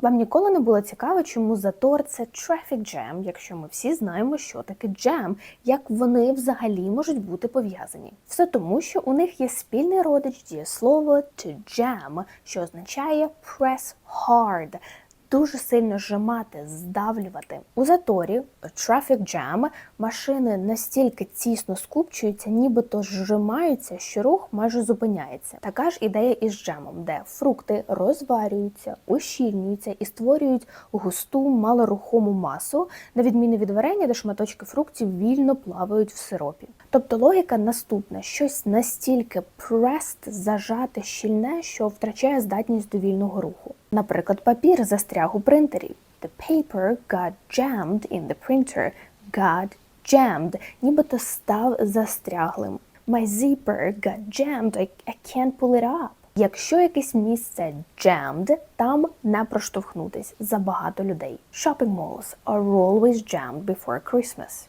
Вам ніколи не було цікаво, чому затор це traffic jam, якщо ми всі знаємо, що таке джем, як вони взагалі можуть бути пов'язані. Все тому, що у них є спільний родич дієслово to jam, що означає press hard. Дуже сильно зжимати, здавлювати. У заторі traffic jam машини настільки тісно скупчуються, нібито зжимаються, що рух майже зупиняється. Така ж ідея із джемом, де фрукти розварюються, ущільнюються і створюють густу, малорухому масу, на відміну від варення, де шматочки фруктів вільно плавають в сиропі. Тобто логіка наступна: щось настільки pressed, зажате, щільне, що втрачає здатність до вільного руху. Наприклад, папір застряг у принтері. The paper got jammed in the printer. Got jammed, нібито став застряглим. My zipper got jammed, I, I can't pull it up. Якщо якесь місце jammed, там не проштовхнутись забагато людей. Shopping malls are always jammed before Christmas.